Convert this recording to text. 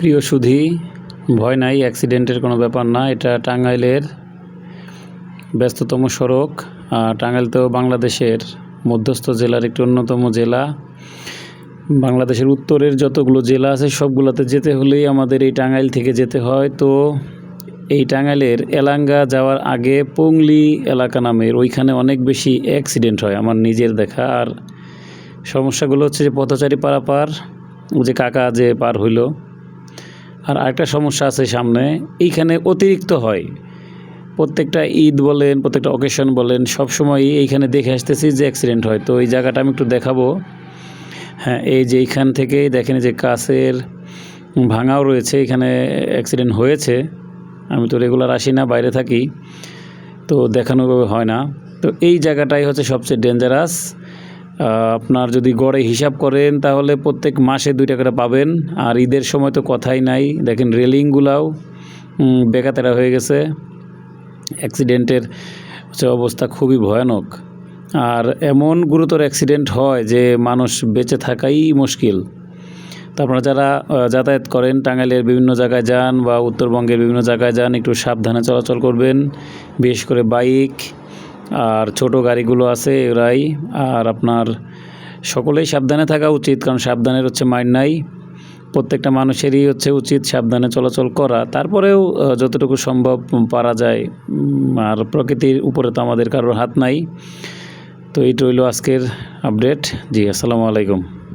প্রিয় সুধি, ভয় নাই অ্যাক্সিডেন্টের কোনো ব্যাপার না। এটা টাঙ্গাইলের ব্যস্ততম সড়ক। টাঙ্গাইল তো বাংলাদেশের মধ্যস্থ জেলার একটি অন্যতম জেলা। বাংলাদেশের উত্তরের যতগুলো জেলা আছে, সবগুলোতে যেতে হলেই আমাদের এই টাঙ্গাইল থেকে যেতে হয়। তো এই টাঙ্গাইলের এলাঙ্গা যাওয়ার আগে পংলি এলাকা নামের ওইখানে অনেক বেশি অ্যাক্সিডেন্ট হয়, আমার নিজের দেখা। আর সমস্যাগুলো হচ্ছে যে পথচারী পারাপার যে কাকা যে পার হইল আর আরেকটা সমস্যা আছে সামনে, এইখানে অতিরিক্ত হয়। প্রত্যেকটা ঈদ বলেন, প্রত্যেকটা অকেশন বলেন সব সময় এইখানে দেখে আসতেছি যে অ্যাক্সিডেন্ট হয়। তো এই জায়গাটা আমি একটু দেখাবো। হ্যাঁ এই যে এইখান থেকে দেখেন যে কাছের ভাঙাও রয়েছে, এখানে অ্যাক্সিডেন্ট হয়েছে। আমি তো রেগুলার আসি না, বাইরে থাকি। তো দেখানো হয় না। তো এই জায়গাটাই হচ্ছে সবচেয়ে ডেঞ্জারাস আপনার যদি গড়ে হিসাব করেন, তাহলে প্রত্যেক মাসে দুই টাকাটা পাবেন। আর ঈদের সময় তো কথাই নাই। দেখেন রেলিংগুলাও বেকাতেরা হয়ে গেছে। অ্যাক্সিডেন্টের হচ্ছে অবস্থা খুবই ভয়ানক। আর এমন গুরুতর অ্যাক্সিডেন্ট হয় যে মানুষ বেঁচে থাকাই মুশকিল। তো আপনারা যারা যাতায়াত করেন, টাঙ্গাইলের বিভিন্ন জায়গায় যান বা উত্তরবঙ্গের বিভিন্ন জায়গায় যান, একটু সাবধানে চলাচল করবেন। বিশেষ করে বাইক আর ছোট গাড়িগুলো আছে এরাই। আর আপনার সকলেই সাবধানে থাকা উচিত, কারণ সাবধানের হচ্ছে মাইন্ড নাই। প্রত্যেকটা মানুষেরই হচ্ছে উচিত সাবধানে চলাচল করা। তারপরেও যতটুকু সম্ভব পারা যায়। আর প্রকৃতির উপরে তো আমাদের কারোর হাত নাই। তো এই রইল আজকের আপডেট জি, আসসালামু আলাইকুম।